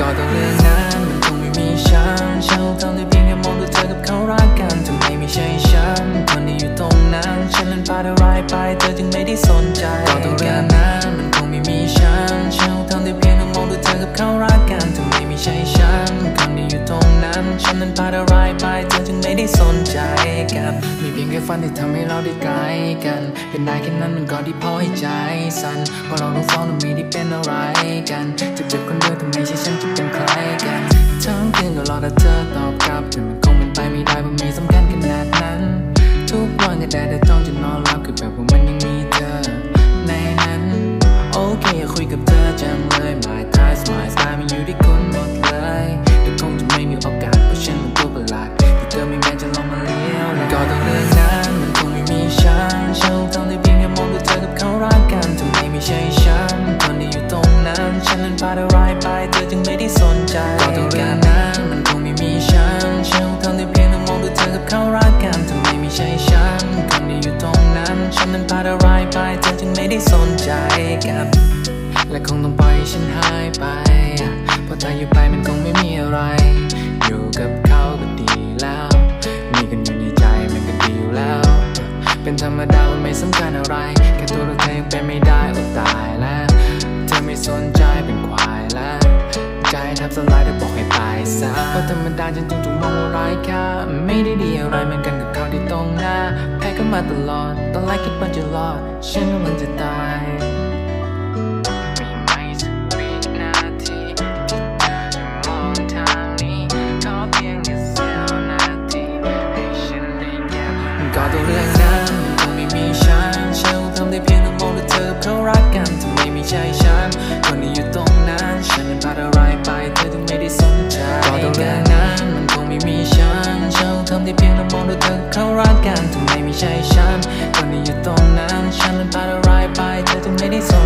ก็ต้องเรื่องนั้นมันคงไม่มีฉันฉันทำได้เพียงแค่มองดูเธอกับเขารักกันทำไมไม่ใช่ฉันคนที่อยู่ตรงนั้นฉันนั้นพาเธอร้ายไปเธอจึงไม่ได้สนใจก็ต้องเรื่องนั้นมันคงไม่มีฉันฉันทำได้เพียงแค่มองดูเธอกับเขารักกันทำไมไม่ใช่ฉันคนที่อยู่ตรงนั้นฉันนั้นพาเธอร้ายไปเธอจึงไม่ได้สนใจ กันมีเพียงแค่ฝันที่ทำให้เราได้ใกล้กัน เป็นได้แค่นั้นมันก็ที่พอให้ใจสั่นเพราะเราทั้งสองนั้นไม่ได้เป็นอะไรกันจะเจ็บคนเดียวทำไมใช่ฉันจะเป็นใครกันทั้งคืนก็รอแต่เธอตอบกลับแต่มันคงเป็นไปไม่ได้เพราะมีสำคัญขนาดนั้น ทุกวันก็ได้แต่ต้องจะนอนหลับคือแบบว่ามันยังมีเธอในนั้นโอเคอยากคุยกับเธอจัง ฉันนั้นพาเธอร้ายไปเธอจึงไม่ได้สนใจก็ต้องเรื่องนั้นมันคงไม่มีฉันฉันทำได้เพียงแค่มองดูเธอกับเขารักกันทำไมไม่ใช่ฉันคนที่อยู่ตรงนั้นฉันนั้นพาเธอร้ายไปเธอจึงไม่ได้สนใจกันและคงต้องปล่อยให้ฉันหายไปพราะถ้าอยู่ไปมันคงไม่มีอะไร อยู่กับเขาก็ดีแล้ว มีกันอยู่ในใจมันก็ดีอยู่แล้ว เป็นธรรมดามันไม่สำคัญอะไร แค่ตัวเราเองเป็นไม่ได้อดตายแล้ว สนใจเป็นควายและใจแทบสลายได้บอกให้ตายซะเพราะธรรมดาฉันจึงถูกมองว่าไร้ค่าไม่ได้ดีอะไรเหมือนกันกับเขาที่ตรงหน้า แพ้ก็มาตลอดตอนแรกคิดว่าจะรอดฉันกำลังจะตาย องดูเธอกับเขารักกันทำไมไม่ใช่ฉันคนที่อยู่ตรงนั้น ฉันนั้นพาเธอร้ายไปเธอจึงไม่ได้สน